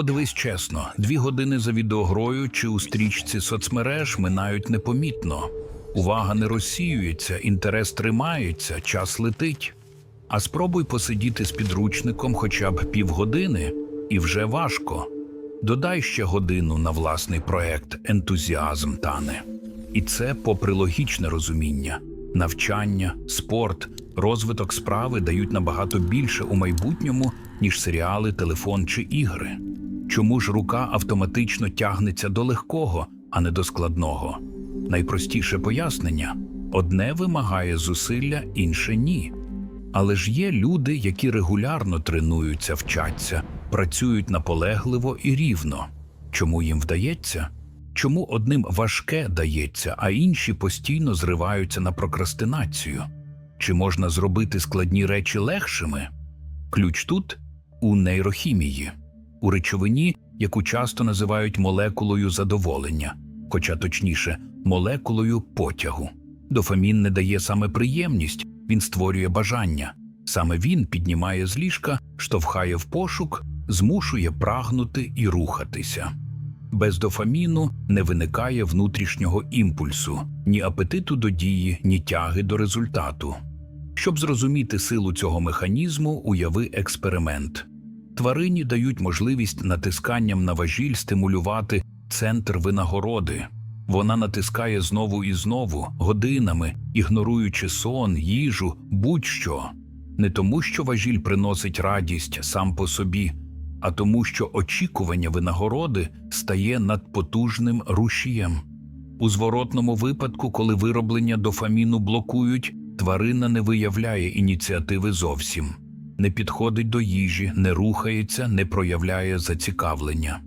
Подивись чесно, дві години за відеогрою чи у стрічці соцмереж минають непомітно. Увага не розсіюється, інтерес тримається, час летить. А спробуй посидіти з підручником хоча б півгодини, і вже важко. Додай ще годину на власний проект, ентузіазм тане. І це попри логічне розуміння. Навчання, спорт, розвиток справи дають набагато більше у майбутньому, ніж серіали, телефон чи ігри. Чому ж рука автоматично тягнеться до легкого, а не до складного? Найпростіше пояснення одне вимагає зусилля, інше ні. Але ж є люди, які регулярно тренуються, вчаться, працюють наполегливо і рівно. Чому їм вдається? Чому одним важке дається, а інші постійно зриваються на прокрастинацію? Чи можна зробити складні речі легшими? Ключ тут у нейрохімії, у речовині, яку часто називають молекулою задоволення, хоча точніше, молекулою потягу. Дофамін не дає саме приємність, він створює бажання. Саме він піднімає з ліжка, штовхає в пошук, змушує прагнути і рухатися. Без дофаміну не виникає внутрішнього імпульсу, ні апетиту до дії, ні тяги до результату. Щоб зрозуміти силу цього механізму, уяви експеримент. Тварині дають можливість натисканням на важіль стимулювати центр винагороди. Вона натискає знову і знову, годинами, ігноруючи сон, їжу, будь-що. Не тому, що важіль приносить радість сам по собі, а тому, що очікування винагороди стає надпотужним рушієм. У зворотному випадку, коли вироблення дофаміну блокують, тварина не виявляє ініціативи зовсім, не підходить до їжі, не рухається, не проявляє зацікавлення.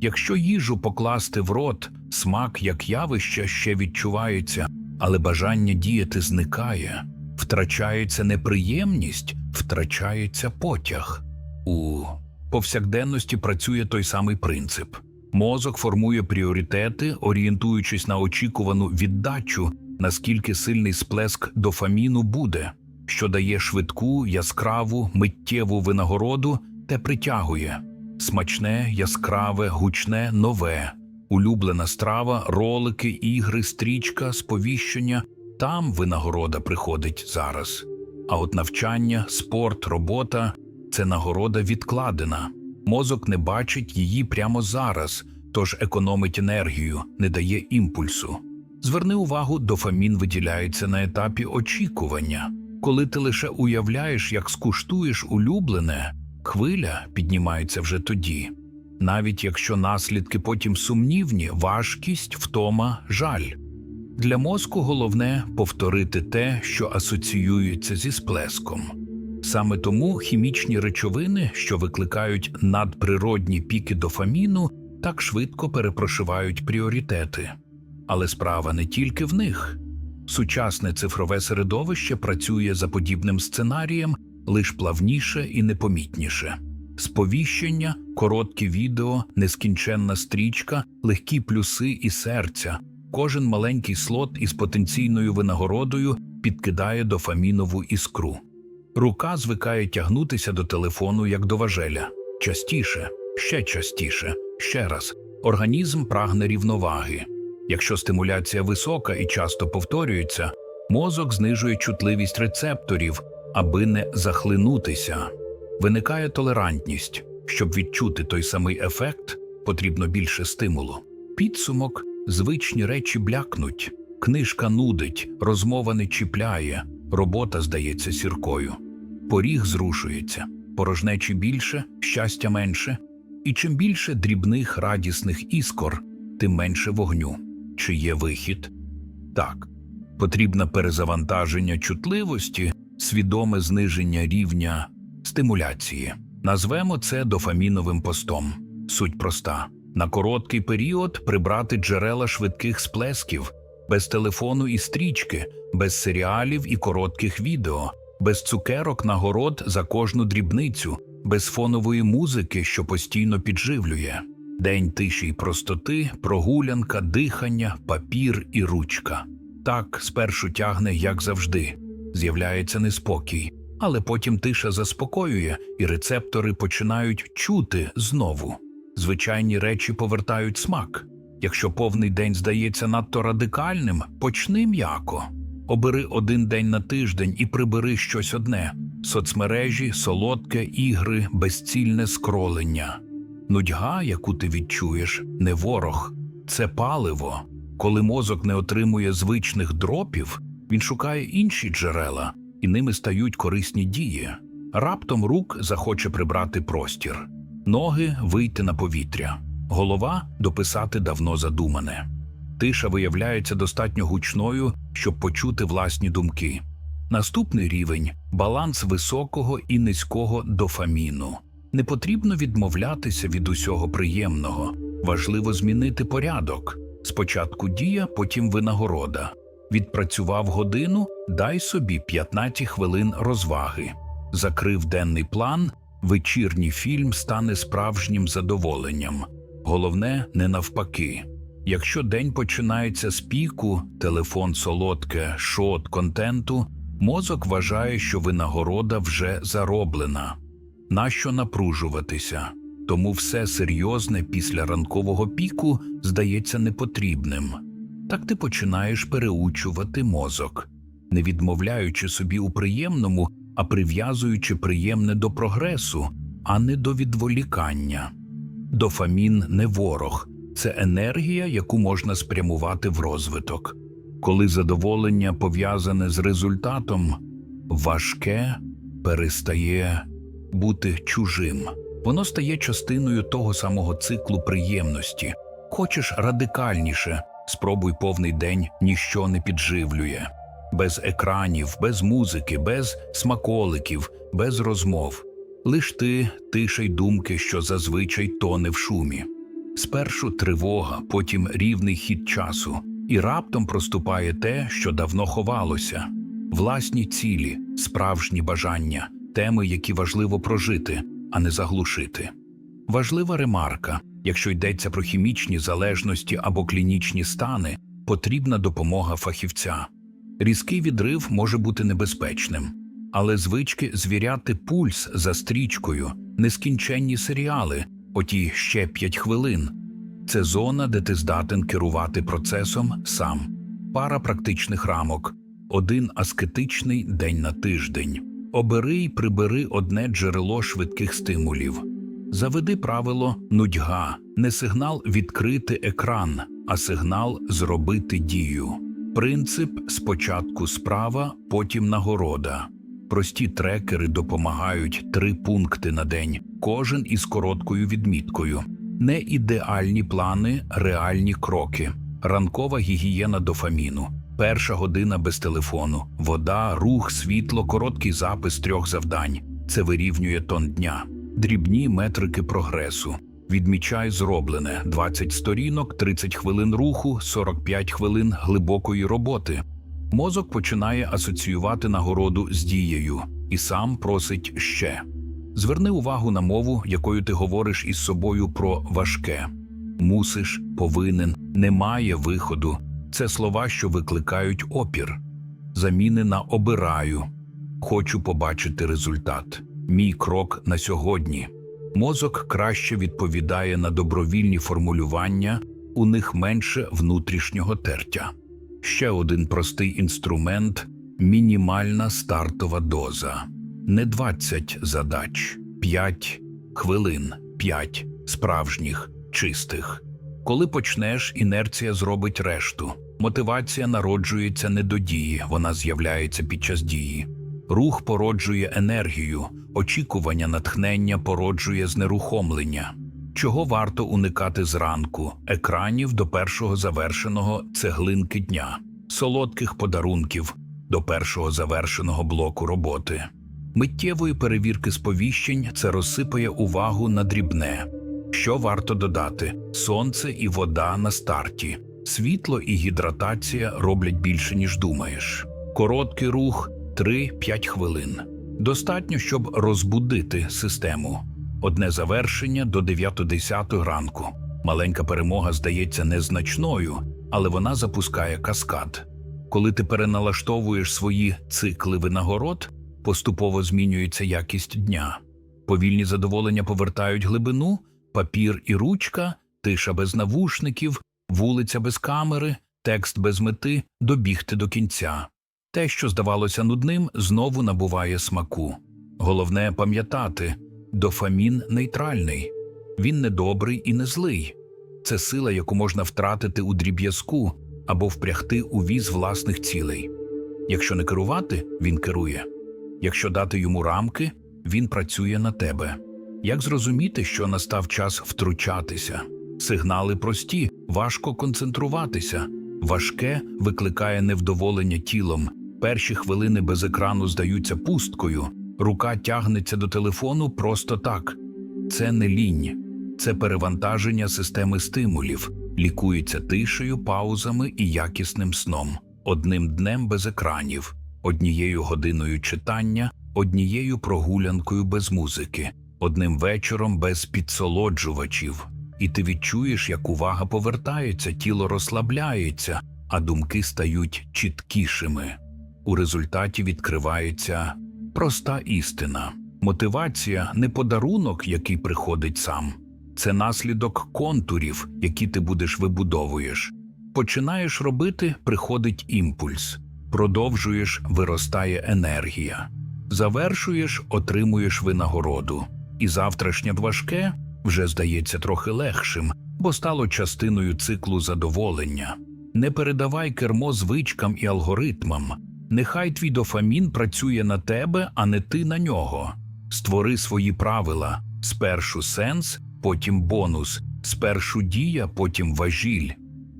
Якщо їжу покласти в рот, смак як явище ще відчувається, але бажання діяти зникає, втрачається неприємність, втрачається потяг. У повсякденності працює той самий принцип. Мозок формує пріоритети, орієнтуючись на очікувану віддачу, наскільки сильний сплеск дофаміну буде, що дає швидку, яскраву, миттєву винагороду, те притягує смачне, яскраве, гучне, нове, улюблена страва, ролики, ігри, стрічка, сповіщення там винагорода приходить зараз. А от навчання, спорт, робота це нагорода відкладена. Мозок не бачить її прямо зараз, тож економить енергію, не дає імпульсу. Зверни увагу, дофамін виділяється на етапі очікування. Коли ти лише уявляєш, як скуштуєш улюблене, хвиля піднімається вже тоді. Навіть якщо наслідки потім сумнівні, важкість, втома, жаль. Для мозку головне повторити те, що асоціюється зі сплеском. Саме тому хімічні речовини, що викликають надприродні піки дофаміну, так швидко перепрошивають пріоритети. Але справа не тільки в них. Сучасне цифрове середовище працює за подібним сценарієм лиш плавніше і непомітніше. Сповіщення, короткі відео, нескінченна стрічка, легкі плюси і серця. Кожен маленький слот із потенційною винагородою підкидає дофамінову іскру. Рука звикає тягнутися до телефону як до важеля. Частіше, ще частіше, ще раз. Організм прагне рівноваги. Якщо стимуляція висока і часто повторюється, мозок знижує чутливість рецепторів, аби не захлинутися. Виникає толерантність. Щоб відчути той самий ефект, потрібно більше стимулу. Підсумок звичні речі блякнуть, книжка нудить, розмова не чіпляє, робота здається сіркою. Поріг зрушується, порожнечі більше, щастя менше, і чим більше дрібних радісних іскор, тим менше вогню. Чи є вихід? Так, потрібне перезавантаження чутливості, свідоме зниження рівня стимуляції. Назвемо це дофаміновим постом. Суть проста: на короткий період прибрати джерела швидких сплесків, без телефону і стрічки, без серіалів і коротких відео, без цукерок нагород за кожну дрібницю, без фонової музики, що постійно підживлює. День тиші й простоти, прогулянка, дихання, папір і ручка. Так спершу тягне, як завжди, з'являється неспокій, але потім тиша заспокоює, і рецептори починають чути знову. звичайні речі повертають смак. Якщо повний день здається надто радикальним, почни м'яко. Обери один день на тиждень і прибери щось одне: соцмережі, солодке, ігри, безцільне скролення. Нудьга, яку ти відчуєш, не ворог, це паливо. Коли мозок не отримує звичних дропів, він шукає інші джерела, і ними стають корисні дії. Раптом рук захоче прибрати простір, ноги вийти на повітря, голова дописати давно задумане. Тиша виявляється достатньо гучною, щоб почути власні думки. Наступний рівень баланс високого і низького дофаміну. Не потрібно відмовлятися від усього приємного, важливо змінити порядок. Спочатку дія, потім винагорода. Відпрацював годину, дай собі 15 хвилин розваги. Закрив денний план, вечірній фільм стане справжнім задоволенням. Головне, не навпаки. Якщо день починається з піку, телефон солодке, шот контенту, мозок вважає, що винагорода вже зароблена. Нащо напружуватися? Тому все серйозне після ранкового піку здається непотрібним. Так ти починаєш переучувати мозок, не відмовляючи собі у приємному, а прив'язуючи приємне до прогресу, а не до відволікання. Дофамін не ворог, це енергія, яку можна спрямувати в розвиток. Коли задоволення пов'язане з результатом, важке перестає бути чужим. Воно стає частиною того самого циклу приємності. Хочеш радикальніше, спробуй повний день ніщо не підживлює. Без екранів, без музики, без смаколиків, без розмов. Лиш ти, тиша й думки, що зазвичай тоне в шумі. Спершу тривога, потім рівний хід часу, і раптом проступає те, що давно ховалося власні цілі, справжні бажання, теми, які важливо прожити, а не заглушити. Важлива ремарка: якщо йдеться про хімічні залежності або клінічні стани, потрібна допомога фахівця. Різкий відрив може бути небезпечним, але звички звіряти пульс за стрічкою, нескінченні серіали, оті ще п'ять хвилин. Це зона, де ти здатен керувати процесом сам, пара практичних рамок, один аскетичний день на тиждень. Обери й прибери одне джерело швидких стимулів. Заведи правило нудьга, не сигнал відкрити екран, а сигнал зробити дію. Принцип спочатку справа, потім нагорода. Прості трекери допомагають три пункти на день, кожен із короткою відміткою. Не ідеальні плани, реальні кроки. Ранкова гігієна дофаміну. Перша година без телефону, вода, рух, світло, короткий запис трьох завдань. Це вирівнює тон дня. Дрібні метрики прогресу. Відмічай зроблене 20 сторінок, 30 хвилин руху, 45 хвилин глибокої роботи. Мозок починає асоціювати нагороду з дією і сам просить ще. Зверни увагу на мову, якою ти говориш із собою про важке. Мусиш, повинен, немає виходу. Це слова, що викликають опір. Заміни на обираю. Хочу побачити результат. Мій крок на сьогодні. Мозок краще відповідає на добровільні формулювання, у них менше внутрішнього тертя. Ще один простий інструмент мінімальна стартова доза. Не 20 задач, 5 хвилин, 5 справжніх, чистих. Коли почнеш, інерція зробить решту. Мотивація народжується не до дії, вона з'являється під час дії. Рух породжує енергію, очікування натхнення породжує знерухомлення. Чого варто уникати зранку, екранів до першого завершеного цеглинки дня, солодких подарунків до першого завершеного блоку роботи. Миттєвої перевірки сповіщень це розсипає увагу на дрібне. Що варто додати: сонце і вода на старті, світло і гідратація роблять більше, ніж думаєш. Короткий рух 3-5 хвилин. Достатньо, щоб розбудити систему. Одне завершення до 9-10 ранку. Маленька перемога здається незначною, але вона запускає каскад. Коли ти переналаштовуєш свої цикли винагород, поступово змінюється якість дня. Повільні задоволення повертають глибину, папір і ручка, тиша без навушників, вулиця без камери, текст без мети добігти до кінця. Те, що здавалося нудним, знову набуває смаку. Головне пам'ятати дофамін нейтральний. Він не добрий і не злий. Це сила, яку можна втратити у дріб'язку або впрягти у віз власних цілей. Якщо не керувати, він керує. Якщо дати йому рамки, він працює на тебе. Як зрозуміти, що настав час втручатися? Сигнали прості, важко концентруватися. Важке викликає невдоволення тілом. Перші хвилини без екрану здаються пусткою, рука тягнеться до телефону просто так. Це не лінь, це перевантаження системи стимулів, лікується тишею, паузами і якісним сном, одним днем без екранів, однією годиною читання, однією прогулянкою без музики, одним вечором без підсолоджувачів. І ти відчуєш, як увага повертається, тіло розслабляється, а думки стають чіткішими. У результаті відкривається проста істина. Мотивація не подарунок, який приходить сам, це наслідок контурів, які ти будеш вибудовуєш. Починаєш робити, приходить імпульс, продовжуєш, виростає енергія, завершуєш, отримуєш винагороду. І завтрашнє важке вже здається трохи легшим, бо стало частиною циклу задоволення. Не передавай кермо звичкам і алгоритмам. Нехай твій дофамін працює на тебе, а не ти на нього. Створи свої правила: спершу сенс, потім бонус, спершу дія, потім важіль.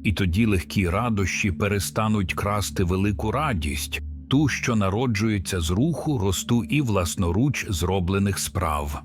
І тоді легкі радощі перестануть красти велику радість, ту, що народжується з руху, росту і власноруч зроблених справ.